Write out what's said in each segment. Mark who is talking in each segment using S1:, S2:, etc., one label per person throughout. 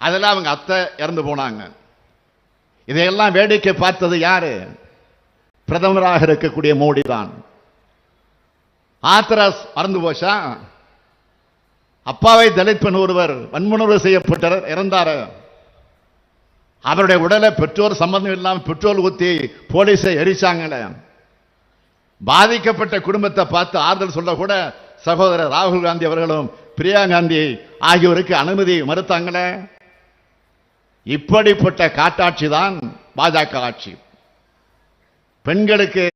S1: அதெல்லாம் அவங்க அத்தை இறந்து போனாங்க. இதையெல்லாம் வேடிக்கை பார்த்தது யாரு? பிரதமராக இருக்கக்கூடிய மோடி தான். ஆத்திராஸ் மறந்து போச்சா? அப்பாவை தலித் பெண் ஒருவர் வன்முணர்வு செய்யப்பட்டார் இறந்தார். அவருடைய உடலை பெற்றோர் சம்பந்தம் இல்லாமல் பெட்ரோல் ஊத்தி போலீஸை எரிச்சாங்களே பாதிக்கப்பட்ட குடும்பத்தை பார்த்து ஆறுதல் சொல்ல கூட சகோதரர் ராகுல் காந்தி அவர்களும் பிரியா காந்தி ஆகியோருக்கு அனுமதி மறுத்தாங்களே. இப்படிப்பட்ட காட்டாட்சி தான் பாஜக ஆட்சி. பெண்களுக்கு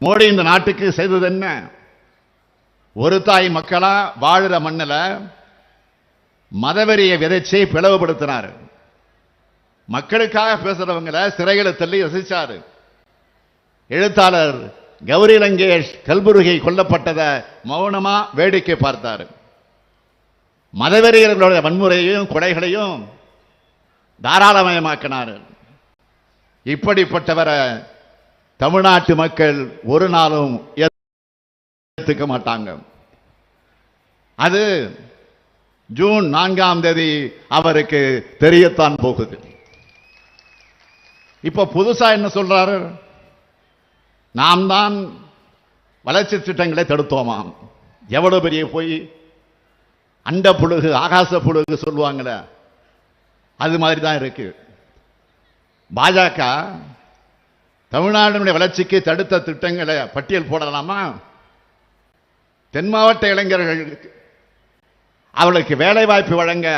S1: மோடி இந்த நாட்டுக்கு செய்தது என்ன? ஒரு தாய் மக்களா வாழுற மண்ணில் மதவெறியை விதைச்சி பிளவுபடுத்தினார். மக்களுக்காக பேசுறவங்கள சிறைகளை தள்ளி ரசிச்சாரு. எழுத்தாளர் கௌரி லங்கேஷ் கல்புருகை கொல்லப்பட்டதை மௌனமா வேடிக்கை பார்த்தார். மதவெறியர்களுடைய வன்முறையையும் கொடைகளையும் தாராளமயமாக்கினார். இப்படிப்பட்டவரை தமிழ்நாட்டு மக்கள் ஒரு நாளும் ஏத்துக்க மாட்டாங்க. அது ஜூன் நான்காம் தேதி அவருக்கு தெரியத்தான் போகுது. இப்போ புதுசா என்ன சொல்றாரு? நாம் தான் வளர்ச்சி திட்டங்களை தடுத்தோமாம். எவ்வளோ பெரிய போய் அண்ட புழுகு ஆகாச புழுகு சொல்லுவாங்களே அது மாதிரி தான் இருக்கு. பாஜக தமிழ்நாட்டினுடைய வளர்ச்சிக்கு தடுத்த திட்டங்களை பட்டியல் போடலாமா? தென் மாவட்ட இளைஞர்களுக்கு அவர்களுக்கு வேலை வாய்ப்பு வழங்க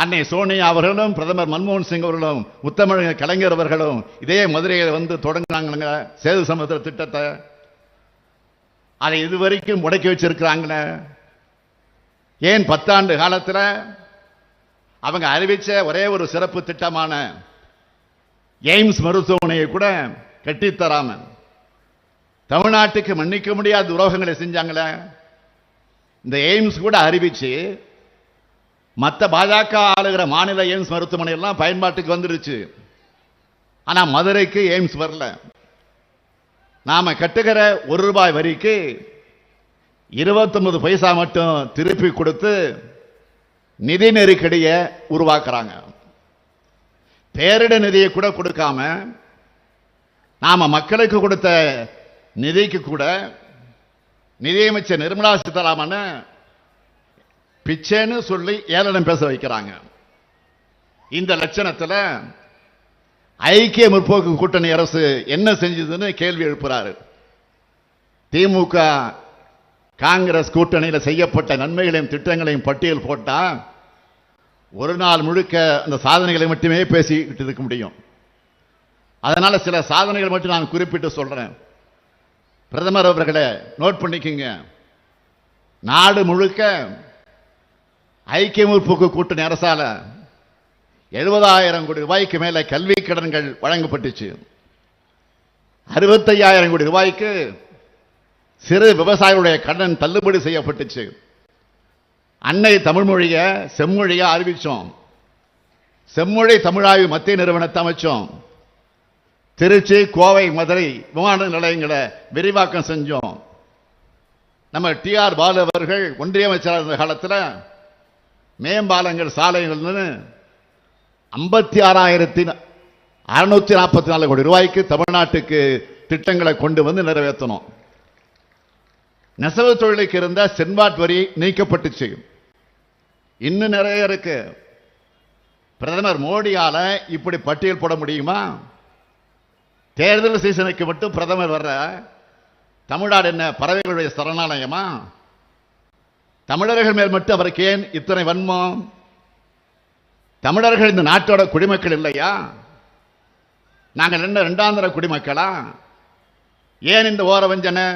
S1: அன்னை சோனியா அவர்களும் பிரதமர் மன்மோகன் சிங் அவர்களும் முத்தமிழக கலைஞர் அவர்களும் இதே மதுரையில் வந்து தொடங்கினாங்க சேது சமுத்திர திட்டத்தை. அதை இதுவரைக்கும் முடக்கி வச்சிருக்கிறாங்களே ஏன் பத்தாண்டு காலத்தில்? அவங்க அறிவிச்ச ஒரே ஒரு சிறப்பு திட்டமான எய்ம்ஸ் மருத்துவமனையை கூட கட்டித்தராம தமிழ்நாட்டுக்கு மன்னிக்க முடியாத துரோகங்களை செஞ்சாங்களே. இந்த எய்ம்ஸ் கூட அறிவிச்சு மற்ற பாஜக ஆளுகிற மாநில எய்ம்ஸ் மருத்துவமனை எல்லாம் பயன்பாட்டுக்கு வந்துருச்சு. ஆனால் மதுரைக்கு எய்ம்ஸ் வரல. நாம் கட்டுகிற ஒரு ரூபாய் வரிக்கு 29 பைசா மட்டும் திருப்பி கொடுத்து நிதி நெருக்கடியை உருவாக்குறாங்க. பேரிட நிதியை கூட கொடுக்காம நாம் மக்களுக்கு கொடுத்த நிதிக்கு கூட நிதியமைச்சர் நிர்மலா சீதாராமன் பிச்சைன்னு சொல்லி ஏளனம் பேச வைக்கிறாங்க. இந்த லட்சணத்தில் ஐக்கிய முற்போக்கு கூட்டணி அரசு என்ன செஞ்சதுன்னு கேள்வி எழுப்புறாரு. திமுக காங்கிரஸ் கூட்டணியில் செய்யப்பட்ட நன்மைகளையும் திட்டங்களையும் பட்டியல் போட்டால் ஒரு நாள் முழுக்க அந்த சாதனைகளை மட்டுமே பேசிக்கிட்டு இருக்க முடியும். அதனால் சில சாதனைகள் மட்டும் நான் குறிப்பிட்டு சொல்கிறேன் பிரதமர் அவர்களை நோட் பண்ணிக்கோங்க. நாடு முழுக்க ஐக்கிய முற்போக்கு கூட்டணி அரசால எழுபதாயிரம் கோடி ரூபாய்க்கு மேல கல்வி கடன்கள் வழங்கப்பட்டுச்சு. அறுபத்தையாயிரம் கோடி ரூபாய்க்கு சிறு விவசாயிகளுடைய கடன் தள்ளுபடி செய்யப்பட்டுச்சு. அன்னை தமிழ்மொழியை செம்மொழியை அறிவிச்சோம். செம்மொழி தமிழாய்வு மத்திய நிறுவனத்தை அமைச்சோம். திருச்சி கோவை மதுரை விமான நிலையங்களை விரிவாக்கம் செஞ்சோம். நம்ம டி ஆர் பாலு அவர்கள் ஒன்றிய அமைச்சராக இருந்த காலத்தில் மேம்பாலங்கள் சாலைகள்னு ஐம்பத்தி ஆறாயிரத்தி அறுநூத்தி நாற்பத்தி நாலு கோடி ரூபாய்க்கு தமிழ்நாட்டுக்கு திட்டங்களை கொண்டு வந்து நிறைவேற்றணும். நெசவு தொழிலுக்கு இருந்த சென்பாட் வரி நீக்கப்பட்டுச்சு. இன்னும் நிறைய இருக்கு. பிரதமர் மோடியால் இப்படி பட்டியல் போட முடியுமா? தேர்தல் சீசனுக்கு மட்டும் பிரதமர் வர்ற தமிழ்நாடு என்ன பறவைகளுடைய சரணாலயமா? தமிழர்கள் மேல் மட்டும் அவருக்கு ஏன் இத்தனை வன்மம்? தமிழர்கள் இந்த நாட்டோட குடிமக்கள் இல்லையா? நாங்கள் என்ன இரண்டாந்திர குடிமக்களா? ஏன் இந்த ஓர வஞ்சனை?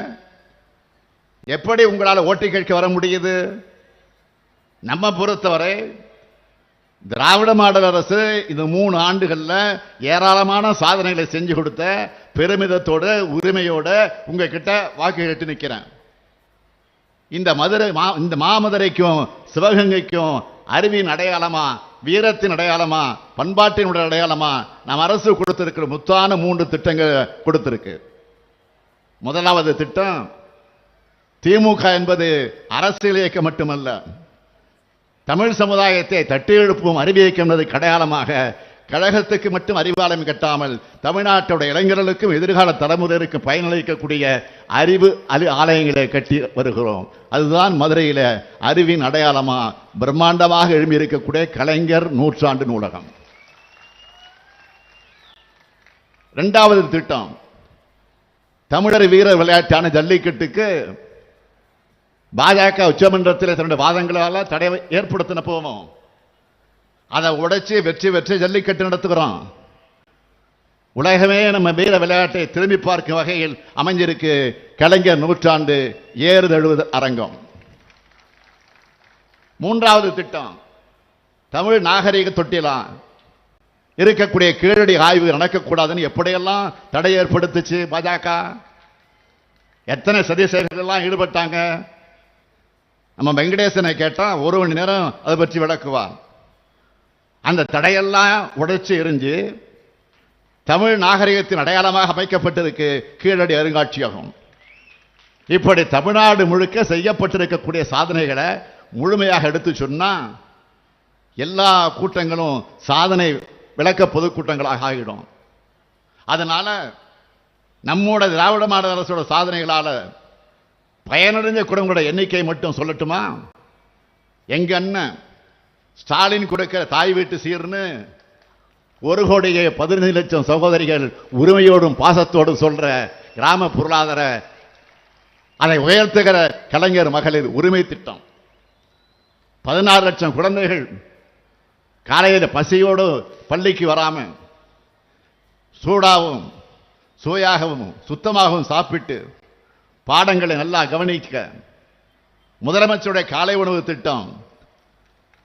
S1: எப்படி உங்களால் ஓட்டு கேட்க வர முடியுது? நம்ம பொறுத்தவரை திராவிட மாடல் அரசு இந்த மூணு ஆண்டுகளில் ஏராளமான சாதனைகளை செஞ்சு கொடுத்த பெருமிதத்தோட உரிமையோட உங்ககிட்ட வாக்கு கேட்டு நிற்கிறேன் இந்த மதுரை மா இந்த மாமதுரைக்கும் சிவகங்கைக்கும் அருவியின் அடையாளமா வீரத்தின் அடையாளமா பண்பாட்டினுடைய அடையாளமா நம் அரசு கொடுத்திருக்கிற முத்தான மூன்று திட்டங்கள் கொடுத்திருக்கு. முதலாவது திட்டம் திமுக என்பது அரசியல் இயக்கம் மட்டுமல்ல தமிழ் சமுதாயத்தை தட்டி எழுப்பும் அறிவியக்கம் என்பது அடையாளமாக கழகத்துக்கு மட்டும் அறிவாலயம் கட்டாமல் தமிழ்நாட்டுடைய இளைஞர்களுக்கும் எதிர்கால தலைமுறைக்கும் பயனளிக்கக்கூடிய அறிவு அலி ஆலயங்களை கட்டி வருகிறோம். அதுதான் மதுரையில் அறிவின் அடையாளமாக பிரம்மாண்டமாக எழும்பியிருக்கக்கூடிய கலைஞர் நூற்றாண்டு நூலகம். ரெண்டாவது திட்டம். தமிழர் வீரர் விளையாட்டான ஜல்லிக்கட்டுக்கு பாஜக உச்சமன்றத்தில் தன்னுடைய வாதங்களால் தடை ஏற்படுத்தின போவோம். அதை உடைச்சி வெற்றி வெற்றி ஜல்லிக்கட்டு நடத்துகிறோம். உலகமே நம்ம வீர விளையாட்டை திரும்பி பார்க்கும் வகையில் அமைஞ்சிருக்கு கலைஞர் நூற்றாண்டு ஏறுதழுவது அரங்கம். மூன்றாவது திட்டம் தமிழ் நாகரிக தொட்டிலாம் இருக்கக்கூடிய கீழடி ஆய்வு நடக்கக்கூடாதுன்னு எப்படியெல்லாம் தடை ஏற்படுத்துச்சு பாஜக? எத்தனை சதி செயல்களெல்லாம் ஈடுபட்டாங்க? நம்ம வெங்கடேசனை கேட்டால் ஒரு மணி நேரம் அதை பற்றி விளக்குவார். அந்த தடையெல்லாம் உடைச்சு எரிஞ்சு தமிழ் நாகரிகத்தின் அடையாளமாக அமைக்கப்பட்டிருக்கு கீழடி அருங்காட்சியகம். இப்படி தமிழ்நாடு முழுக்க செய்யப்பட்டிருக்கக்கூடிய சாதனைகளை முழுமையாக எடுத்து சொன்னால் எல்லா கூட்டங்களும் சாதனை விளக்க பொதுக்கூட்டங்களாக ஆகிடும். அதனால் நம்மோட திராவிட மாடல் அரசோட சாதனைகளால் பயனடைஞ்ச குடும்பங்களோட எண்ணிக்கை மட்டும் சொல்லட்டுமா? எங்கன்னு அண்ணன் ஸ்டாலின் கொடுக்கிற தாய் வீட்டு சீர்னு ஒரு கோடியே பதினைந்து லட்சம் சகோதரிகள் உரிமையோடும் பாசத்தோடும் சொல்ற கிராம பொருளாதார அதை உயர்த்துகிற கலைஞர் மகளிர் உரிமை திட்டம். பதினாறு லட்சம் குழந்தைகள் காலையில் பசியோடு பள்ளிக்கு வராம சூடாகவும் சுவையாகவும் சுத்தமாகவும் சாப்பிட்டு பாடங்களை நல்லா கவனிக்க. முதலமைச்சருடைய காலை உணவு திட்டம்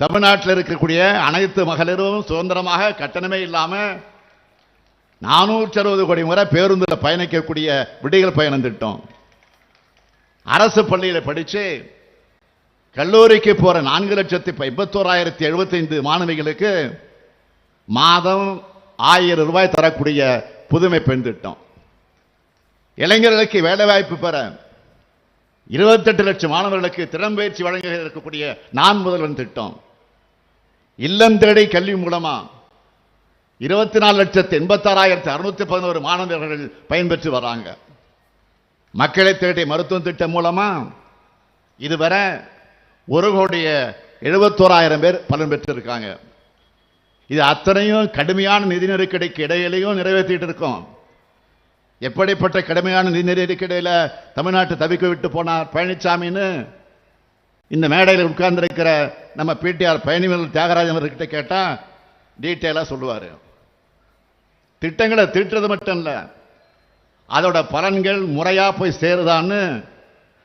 S1: தமிழ்நாட்டில் இருக்கக்கூடிய அனைத்து மகளிரும் சுதந்திரமாக கட்டணமே இல்லாமல் நானூற்றி அறுபது கோடி முறை பேருந்தில் பயணிக்கக்கூடிய விடிகள் பயணம் திட்டம். அரசு பள்ளியில் படித்து கல்லூரிக்கு போகிற நான்கு லட்சத்தி எண்பத்தோராயிரத்தி எழுபத்தைந்து மாணவிகளுக்கு மாதம் ஆயிரம் ரூபாய் தரக்கூடிய புதுமை பெண் திட்டம். இளைஞர்களுக்கு வேலைவாய்ப்பு பெற இருபத்தெட்டு லட்சம் மாணவர்களுக்கு திறம்பயிற்சி வழங்க இருக்கக்கூடிய நான் முதல்வன் திட்டம். இல்லம் தேடி கல்வி மூலமா இருபத்தி நாலு லட்சத்து எண்பத்தாறாயிரத்து அறுநூத்தி பதினோரு மாணவர்கள் பயன்பெற்று வராங்க. மக்களை தேடி மருத்துவம் திட்டம் மூலமா இதுவரை ஒரு கோடிய எழுபத்தோராயிரம் பேர் பலன் பெற்றிருக்காங்க. இது அத்தனையும் கடுமையான நிதி நெருக்கடிக்கு இடையிலையும் நிறைவேற்றிட்டு இருக்கோம். எப்படிப்பட்ட கடுமையான நிதி நெருக்கடியில் தமிழ்நாட்டை தவிக்க விட்டு போனார் பழனிசாமின்னு இந்த மேடையில் உட்கார்ந்துருக்கிற நம்ம பிடிஆர் பயணிகள் தியாகராஜன் அவர்கிட்ட கேட்டால் டீட்டெயிலாக சொல்லுவார். திட்டங்களை திட்டுறது மட்டும் இல்லை அதோட பலன்கள் முறையாக போய் சேருதான்னு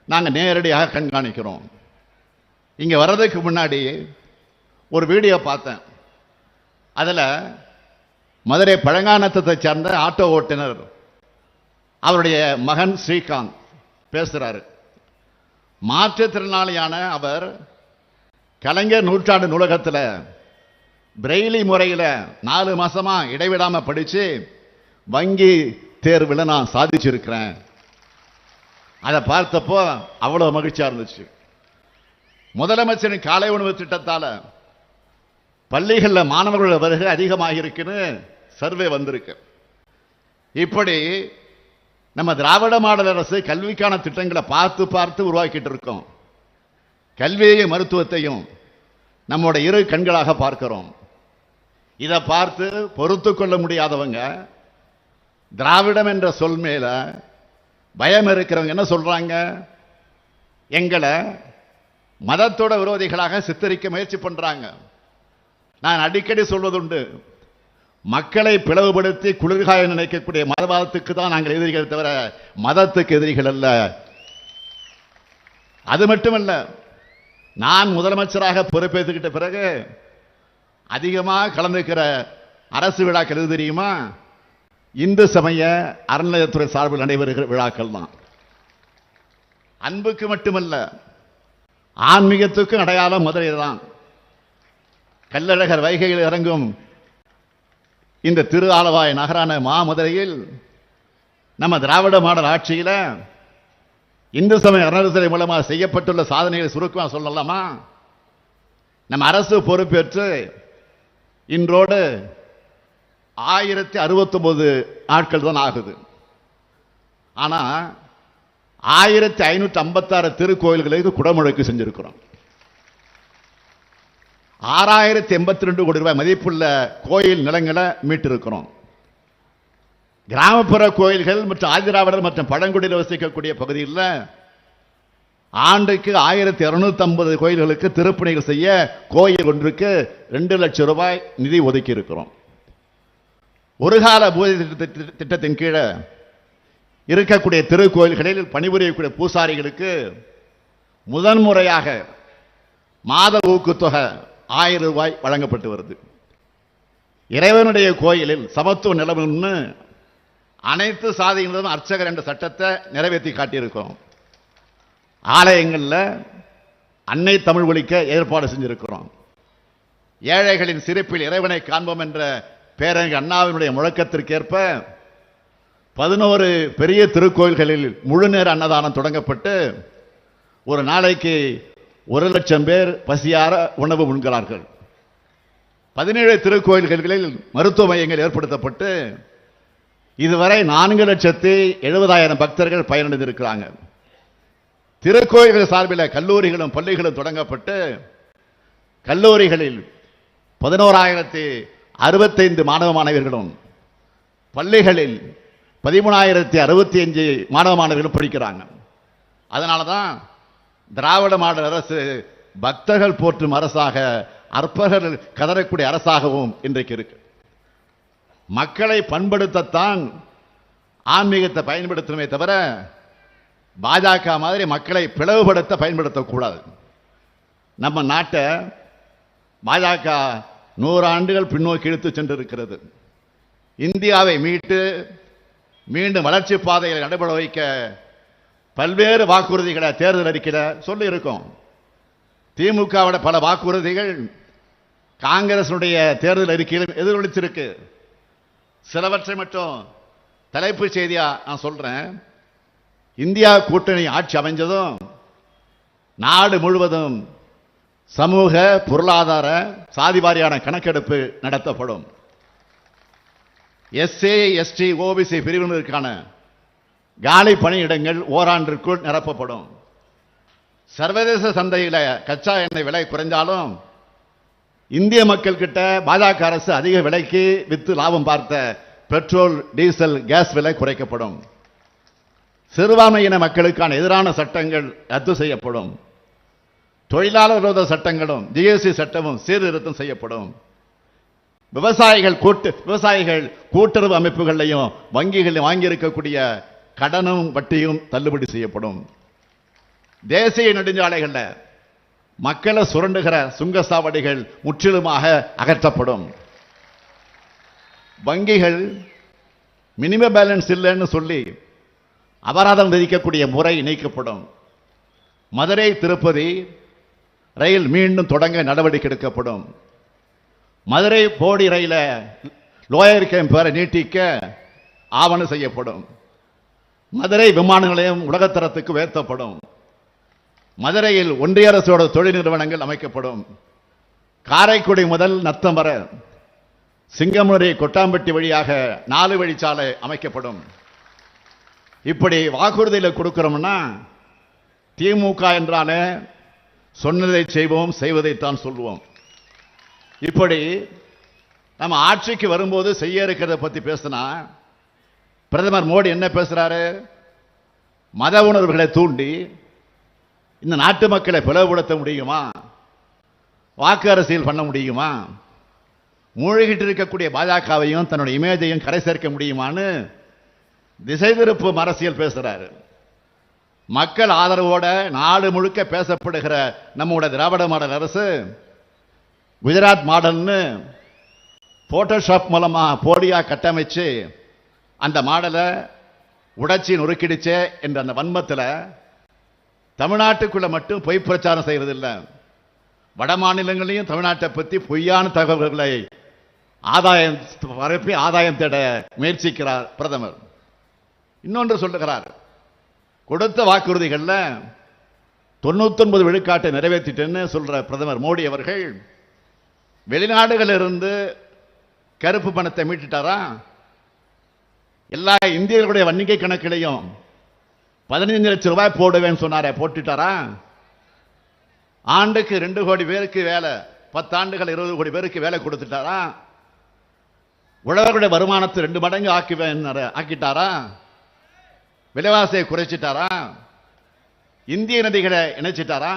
S1: நாங்கள் நேரடியாக கண்காணிக்கிறோம். இங்கே வர்றதுக்கு முன்னாடி ஒரு வீடியோ பார்த்தேன். அதில் மதுரை பழங்கானத்தத்தை சேர்ந்த ஆட்டோ ஓட்டுநர் அவருடைய மகன் ஸ்ரீகாந்த் பேசுகிறாரு மாற்றுத்திறனாளியான அவர் கலைஞர் நூற்றாண்டு நூலகத்தில் பிரெய்லி முறையில் நாலு மாதமாக இடைவிடாமல் படித்து வங்கி தேர்வில் நான் சாதிச்சிருக்கிறேன். அதை பார்த்தப்போ அவ்வளோ மகிழ்ச்சியாக இருந்துச்சு. முதலமைச்சரின் காலை உணவு திட்டத்தால் பள்ளிகளில் மாணவர்களோட வருகை அதிகமாக இருக்குன்னு சர்வே வந்திருக்கு. இப்படி நம்ம திராவிட மாடல் அரசு கல்விக்கான திட்டங்களை பார்த்து பார்த்து உருவாக்கிட்டு இருக்கோம். கல்வியையும் மருத்துவத்தையும் நம்மோட இரு கண்களாக பார்க்கிறோம். இதை பார்த்து பொறுத்து கொள்ள முடியாதவங்க திராவிடம் என்ற சொல் மேல பயம் இருக்கிறவங்க என்ன சொல்றாங்க? எங்களை மதத்தோட விரோதிகளாக சித்தரிக்க முயற்சி பண்றாங்க. நான் அடிக்கடி சொல்வதுண்டு மக்களை பிளவுபடுத்தி குளிர்காய நினைக்கக்கூடிய மதவாதத்துக்கு தான் நாங்கள் எதிரிகள் தவிர மதத்துக்கு எதிரிகள் அல்ல. அது மட்டுமல்ல நான் முதலமைச்சராக பொறுப்பேற்றுக்கிட்ட பிறகு அதிகமாக கலந்துக்கிற அரசு விழாக்கள் எது தெரியுமா? இந்து சமய அறநிலையத்துறை சார்பில் நடைபெறுகிற விழாக்கள் தான். அன்புக்கு மட்டுமல்ல ஆன்மீகத்துக்கும் அடையாளம் மதுரை தான் கல்லழகர் வைகையில் இறங்கும் இந்த திரு ஆலவாய் நகரான மாமதுரையில் நம்ம திராவிட மாடல் ஆட்சியில் இந்து சமய அறநிலை மூலமாக செய்யப்பட்டுள்ள சாதனைகளை சுருக்கமாக சொல்லலாமா? நம்ம அரசு பொறுப்பேற்று இன்றோடு ஆயிரத்தி அறுபத்தொன்பது நாட்கள் தான் ஆகுது. ஆனால் ஆயிரத்தி ஐநூற்றி ஐம்பத்தாறு திருக்கோயில்களுக்கு குடமுழக்கு செஞ்சுருக்கிறோம். ஆறாயிரத்தி எண்பத்தி ரெண்டு கோடி ரூபாய் மதிப்புள்ள கோயில் நிலங்களை மீட்டிருக்கிறோம். கிராமப்புற கோயில்கள் மற்றும் ஆதிராவிடர் மற்றும் பழங்குடியில் வசிக்கக்கூடிய பகுதியில் ஆண்டுக்கு ஆயிரத்தி இரநூத்தி ஐம்பது கோயில்களுக்கு திருப்பணிகள் செய்ய கோயில் ஒன்றுக்கு ரெண்டு லட்சம் ரூபாய் நிதி ஒதுக்கி இருக்கிறோம் ஒரு கால பூஜை திட்ட- திட்டத்தின் கீழே இருக்கக்கூடிய திருக்கோயில்களில் பணிபுரியக்கூடிய பூசாரிகளுக்கு முதன்முறையாக மாத ஊக்குத்தொகை ஆயிரம் ரூபாய் வழங்கப்பட்டு வருது. இறைவனுடைய கோயிலில் சமத்துவ நிலவுன்னு அனைத்து சாதியினரும் அர்ச்சகர் என்ற சட்டத்தை நிறைவேற்றி காட்டியிருக்கிறோம். ஆலயங்களில் அன்னை தமிழ் ஒழிக்க ஏற்பாடு செஞ்சிருக்கிறோம். ஏழைகளின் சிரிப்பில் இறைவனை காண்போம் என்ற பேரங்க அண்ணாவினுடைய முழக்கத்திற்கேற்ப பதினோரு பெரிய திருக்கோயில்களில் முழுநேர அன்னதானம் தொடங்கப்பட்டு ஒரு நாளைக்கு ஒரு லட்சம் பேர் பசியார உணவு உண்கிறார்கள். பதினேழு திருக்கோயில்களில் மருத்துவ மையங்கள் ஏற்படுத்தப்பட்டு இதுவரை நான்கு லட்சத்தி எழுபதாயிரம் பக்தர்கள் பயனடைந்திருக்கிறாங்க. திருக்கோயில்கள் சார்பில் கல்லூரிகளும் பள்ளிகளும் தொடங்கப்பட்டு கல்லூரிகளில் பதினோராயிரத்தி அறுபத்தைந்து மாணவ மாணவியர்களும் பள்ளிகளில் பதிமூணாயிரத்தி அறுபத்தி அஞ்சு மாணவ மாணவிகளும் படிக்கிறாங்க. அதனால தான் திராவிட மாடல் அரசு பக்தர்கள் போற்றும் அரசாக அற்பர்கள் கதறக்கூடிய அரசாகவும் இன்றைக்கு இருக்கு. மக்களை பண்படுத்தத்தான் ஆன்மீகத்தை பயன்படுத்தணுமே தவிர பாஜக மாதிரி மக்களை பிளவுபடுத்த பயன்படுத்தக்கூடாது. நம்ம நாட்டை பாஜக நூறு ஆண்டுகள் பின்னோக்கி இழுத்து சென்றிருக்கிறது. இந்தியாவை மீட்டு மீண்டும் வளர்ச்சி பாதையில் நடைபெற வைக்க பல்வேறு வாக்குறுதிகளை தேர்தல் அறிக்கையில் சொல்லி இருக்கோம் திமுகவோட பல வாக்குறுதிகள் காங்கிரசுடைய தேர்தல் அறிக்கையில் எதிரொலிச்சிருக்கு. சிலவற்றை மட்டும் தலைப்புச் செய்தியாக நான் சொல்கிறேன் இந்தியா கூட்டணி ஆட்சி அமைஞ்சதும் நாடு முழுவதும் சமூக பொருளாதார சாதிவாரியான கணக்கெடுப்பு நடத்தப்படும். எஸ்ஏ எஸ்டி ஓபிசி பிரிவினருக்கான காலி பணியிடங்கள் ஓராண்டிற்குள் நிரப்பப்படும். சர்வதேச சந்தையில் கச்சா எண்ணெய் விலை குறைந்தாலும் இந்திய மக்கள் கிட்ட பாஜக அரசு அதிக விலைக்கு வித்து லாபம் பார்த்த பெட்ரோல் டீசல் கேஸ் விலை குறைக்கப்படும். சிறுபான்மையின மக்களுக்கான எதிரான சட்டங்கள் ரத்து செய்யப்படும். தொழிலாளர் விரோத சட்டங்களும் ஜிஎஸ்டி சட்டமும் சீர்திருத்தம் செய்யப்படும். விவசாயிகள் கூட்டு விவசாயிகள் கூட்டுறவு அமைப்புகளையும் வங்கிகளில் வாங்கியிருக்கக்கூடிய கடனும் வட்டியும் தள்ளுபடி செய்யப்படும். தேசிய நெடுஞ்சாலைகளில் மக்களை சுரண்டுகிற சுங்கசாவடிகள் முற்றிலுமாக அகற்றப்படும். வங்கிகள் மினிமம் பேலன்ஸ் இல்லைன்னு சொல்லி அபராதம் விதிக்கக்கூடிய முறை நீக்கப்படும். மதுரை திருப்பதி ரயில் மீண்டும் தொடங்க நடவடிக்கை எடுக்கப்படும். மதுரை போடி ரயில லோயர் கேம்ப் பேரை நீட்டிக்க ஆவணம் செய்யப்படும். மதுரை விமான நிலையம் உலகத்தரத்துக்கு உயர்த்தப்படும். மதுரையில் ஒன்றிய அரசோட தொழில் நிறுவனங்கள் அமைக்கப்படும். காரைக்குடி முதல் நத்தம் வர சிங்கமுறை கொட்டாம்பட்டி வழியாக நாலு வழிச்சாலை அமைக்கப்படும். இப்படி வாக்குறுதியில் கொடுக்குறோம்னா திமுக என்றாலே சொன்னதை செய்வோம் செய்வதைத்தான் சொல்லுவோம் இப்படி நம்ம ஆட்சிக்கு வரும்போது செய்ய இருக்கிறத பற்றி பேசினா பிரதமர் மோடி என்ன பேசுகிறாரு மத உணர்வுகளை தூண்டி இந்த நாட்டு மக்களை பிளவுபடுத்த முடியுமா? வாக்கு அரசியல் பண்ண முடியுமா? மூழ்கிட்டு இருக்கக்கூடிய பாஜகவையும் தன்னுடைய இமேஜையும் கரை சேர்க்க முடியுமான்னு திசை திருப்பும் அரசியல் பேசுகிறாரு மக்கள் ஆதரவோட நாடு முழுக்க பேசப்படுகிற நம்முடைய திராவிட மாடல் அரசு குஜராத் மாடல்னு போட்டோஷாப் மூலமாக போடியாக கட்டமைச்சு அந்த மாடலை உடைச்சி நொறுக்கிடுச்சே என்ற அந்த வன்மத்தில் தமிழ்நாட்டுக்குள்ள மட்டும் பொய் பிரச்சாரம் செய்யறதில்ல. வட மாநிலங்களையும் தமிழ்நாட்டை பற்றி பொய்யான தகவல்களை ஆதாயம் பரப்பி ஆதாயம் தேட முயற்சிக்கிறார் பிரதமர். இன்னொன்று சொல்லுகிறார் கொடுத்த வாக்குறுதிகளில் தொண்ணூத்தொன்பது விழுக்காட்டை நிறைவேற்றிட்டேன்னு சொல்கிற பிரதமர் மோடி அவர்கள் வெளிநாடுகளில் இருந்து கருப்பு பணத்தை மீட்டுட்டாரா? எல்லா இந்தியர்களுடைய வன்னிக்கை கணக்கிலையும் பதினைந்து லட்சம் ரூபாய் போடுவேன்னு சொன்னாரே போட்டுட்டாரா? ஆண்டுக்கு ரெண்டு கோடி பேருக்கு வேலை பத்தாண்டுகள் இருபது கோடி பேருக்கு வேலை கொடுத்துட்டாரா? உழவர்களுடைய வருமானத்தை ரெண்டு மடங்கு ஆக்குவேன் ஆக்கிட்டாரா? விலைவாசியை குறைச்சிட்டாரா? இந்திய நதிகளை இணைச்சிட்டாரா?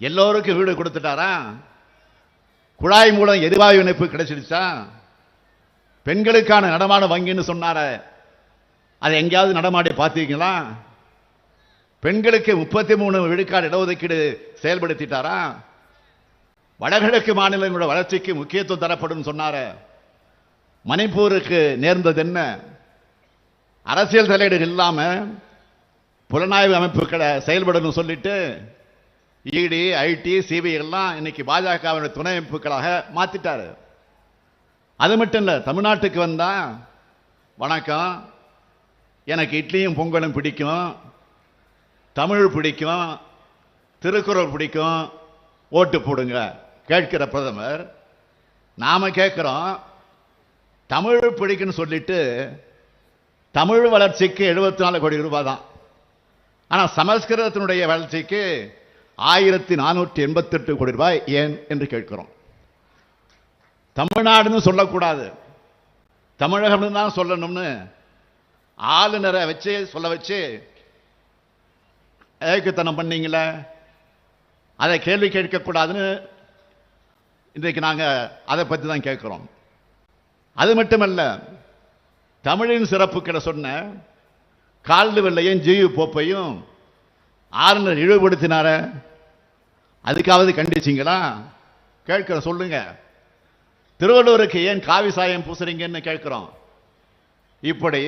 S1: எல்லோருக்கும் வீடு கொடுத்துட்டாரா? குழாய் மூலம் எரிவாயு இணைப்பு கிடைச்சிடுச்சா பெண்களுக்கான நடமாட வங்கின்னு சொன்னார. அதை எங்கேயாவது நடமாடி பார்த்தீங்களா பெண்களுக்கு முப்பத்தி மூணு விழுக்காடு இடஒதுக்கீடு செயல்படுத்திட்டாரா? வடகிழக்கு மாநிலங்களோட வளர்ச்சிக்கு முக்கியத்துவம் தரப்படும் சொன்னார. மணிப்பூருக்கு நேர்ந்தது என்ன? அரசியல் தலையீடு இல்லாம புலனாய்வு அமைப்புகளை செயல்படணும் சொல்லிட்டு இடி ஐடி சிபிஐ எல்லாம் இன்னைக்கு பாஜகவினுடைய துணை அமைப்புகளாக மாத்திட்டாரு. அது மட்டும் இல்லை தமிழ்நாட்டுக்கு வந்தா வணக்கம். எனக்கு இட்லியும் பொங்கலும் பிடிக்கும். தமிழ் பிடிக்கும். திருக்குறள் பிடிக்கும். ஓட்டு போடுங்க கேட்கிற பிரதமர். நாம் கேட்குறோம் தமிழ் பிடிக்குன்னு சொல்லிட்டு தமிழ் வளர்ச்சிக்கு எழுபத்தி நாலு கோடி ரூபாய் தான் ஆனால் சமஸ்கிருதத்தினுடைய வளர்ச்சிக்கு ஆயிரத்தி நானூற்றி எண்பத்தெட்டு கோடி ரூபாய் ஏன் என்று கேட்கிறோம். தமிழ்நாடுன்னு சொல்லக்கூடாது. தமிழகம்னு தான் சொல்லணும்னு ஆளுநரை வச்சு சொல்ல வச்சு ஏக்குத்தனம் பண்ணீங்களே? அதை கேள்வி கேட்கக்கூடாதுன்னு இன்றைக்கு நாங்கள் அதை பற்றி தான் கேட்குறோம். அது மட்டுமல்ல தமிழின் சிறப்புக்களை சொன்ன கால்டு வெள்ளையும் ஜியு போப்பையும் ஆளுநர் இழிவுபடுத்தினார. அதுக்காவது கண்டிச்சிங்களா? கேட்கிற சொல்லுங்கள் திருவள்ளுவருக்கு ஏன் காவி சாயம் பூசுறீங்கன்னு கேட்கிறோம். இப்படி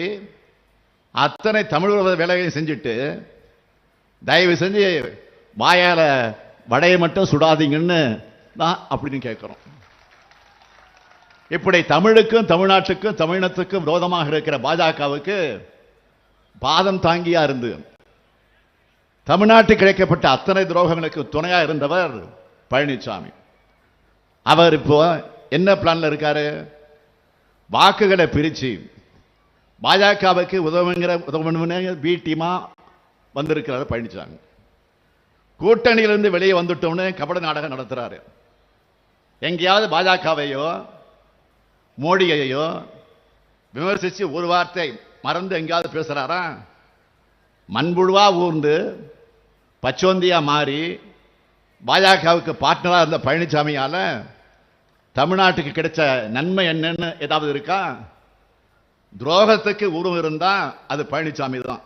S1: அத்தனை தமிழ் வேலையை செஞ்சுட்டு தயவு செஞ்சு வாயால வடையை மட்டும் சுடாதீங்கன்னு நான் அப்படின்னு கேட்குறோம். இப்படி தமிழுக்கும் தமிழ்நாட்டுக்கும் தமிழினத்துக்கும் விரோதமாக இருக்கிற பாஜகவுக்கு பாதம் தாங்கியா இருந்து தமிழ்நாட்டுக்கு கிடைக்கப்பட்ட அத்தனை துரோகங்களுக்கு துணையா இருந்தவர் பழனிசாமி அவர் இப்போ என்ன பிளான்ல இருக்காரு? வாக்குகளை பிரித்து பாஜகவுக்கு உதவுங்கிற உதவணும்னு பி டீமா வந்திருக்கிறார் பழனிசாமி கூட்டணியிலிருந்து வெளியே வந்துட்டோம்னு கபட நாடகம் நடத்துறாரு. எங்கேயாவது பாஜகவையோ மோடியையோ விமர்சித்து ஒரு வார்த்தை மறந்து எங்கேயாவது பேசுகிறாரா மண்புழுவா ஊர்ந்து பச்சோந்தியா மாறி பாஜகவுக்கு பார்ட்னராக இருந்த பழனிசாமியால் தமிழ்நாட்டுக்கு கிடைச்ச நன்மை என்னன்னு ஏதாவது இருக்கா? துரோகத்துக்கு உருவம் இருந்தா அது பழனிசாமி தான்.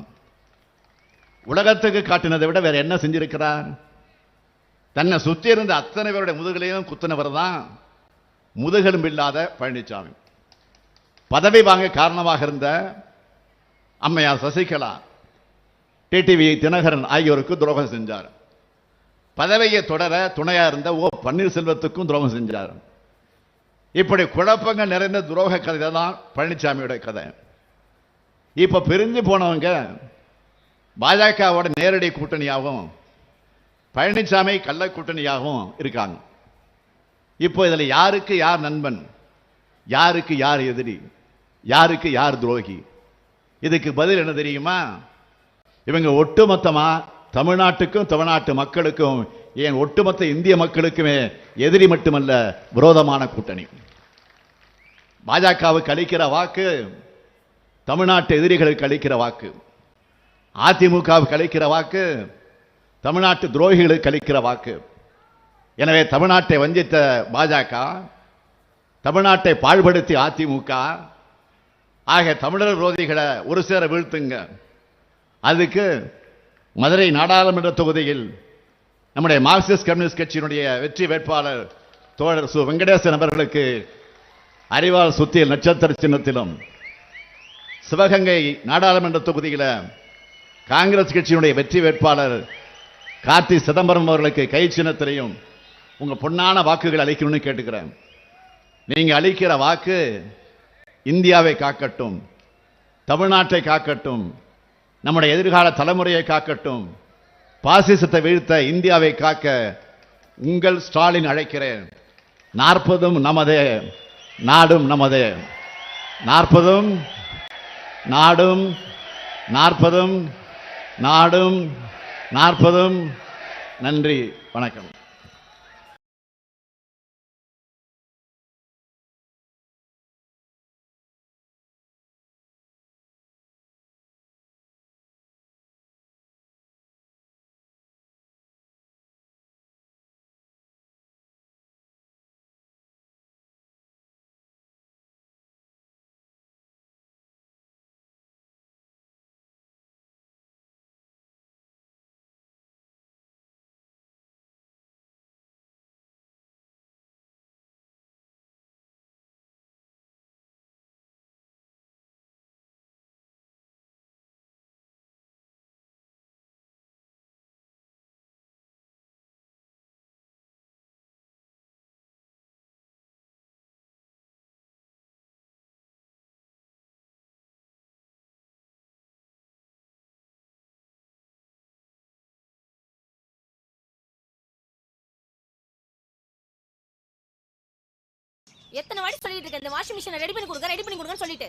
S1: உலகத்துக்கு காட்டினதை விட வேற என்ன செஞ்சிருக்கிறார்? தன்னை சுத்தி இருந்த அத்தனை பேருடைய முதுகலையும் குத்தினவர் தான் முதுகெலும்பு இல்லாத பழனிசாமி பதவி வாங்க காரணமாக இருந்த அம்மையார் சசிகலா டிடிவி தினகரன் ஆகியோருக்கு துரோகம் செஞ்சார். பதவியை தொடர துணையா இருந்த ஓ பன்னீர்செல்வத்துக்கும் துரோகம் செஞ்சார். இப்படி குழப்பங்கள் நிறைந்த துரோக கதை தான் பழனிசாமியோட கதை. இப்போ பிரிஞ்சு போனவங்க பாஜகவோட நேரடி கூட்டணியாகவும் பழனிசாமி கள்ள கூட்டணியாகவும் இருக்காங்க. இப்போ இதில் யாருக்கு யார் நண்பன்? யாருக்கு யார் எதிரி? யாருக்கு யார் துரோகி? இதுக்கு பதில் என்ன தெரியுமா? இவங்க ஒட்டுமொத்தமாக தமிழ்நாட்டுக்கும் தமிழ்நாட்டு மக்களுக்கும் ஏன் ஒட்டுமொத்த இந்திய மக்களுக்குமே எதிரி மட்டுமல்ல விரோதமான கூட்டணி. பாஜகவுக்கு அளிக்கிற வாக்கு தமிழ்நாட்டு எதிரிகளுக்கு அளிக்கிற வாக்கு அதிமுகவுக்கு அளிக்கிற வாக்கு தமிழ்நாட்டு துரோகிகளுக்கு அளிக்கிற வாக்கு. எனவே தமிழ்நாட்டை வஞ்சித்த பாஜக தமிழ்நாட்டை பாழ்படுத்தி அதிமுக ஆக தமிழர் விரோதிகளை ஒரு சேர வீழ்த்துங்க. அதுக்கு மதுரை நாடாளுமன்ற தொகுதியில் நம்முடைய மார்க்சிஸ்ட் கம்யூனிஸ்ட் கட்சியினுடைய வெற்றி வேட்பாளர் தோழர் சு. வெங்கடேசன் அவர்களுக்கு அறிவால் சுத்தியல் நட்சத்திர சின்னத்திலும் சிவகங்கை நாடாளுமன்ற தொகுதியில் காங்கிரஸ் கட்சியினுடைய வெற்றி வேட்பாளர் கார்த்தி சிதம்பரம் அவர்களுக்கு கை சின்னத்திலையும் உங்கள் பொன்னான வாக்குகள் அளிக்கணும்னு கேட்டுக்கிறேன். நீங்கள் அளிக்கிற வாக்கு இந்தியாவை காக்கட்டும் தமிழ்நாட்டை காக்கட்டும் நம்முடைய எதிர்கால தலைமுறையை காக்கட்டும் பாசிசத்தை வீழ்த்த இந்தியாவை காக்க உங்கள் ஸ்டாலின் அழைக்கிறேன். நாற்பதும் நமதே நாடும் நமது நாற்பதும் நாடும் நாற்பதும் நாடும் நாற்பதும். நன்றி வணக்கம்.
S2: எத்தனை வாட்டி சொல்லிட்டு இருக்கேன் இந்த வாஷிங் மிஷினை ரெடி பண்ணி கொடுங்க ரெடி பண்ணி கொடுங்கன்னு சொல்லிட்டு.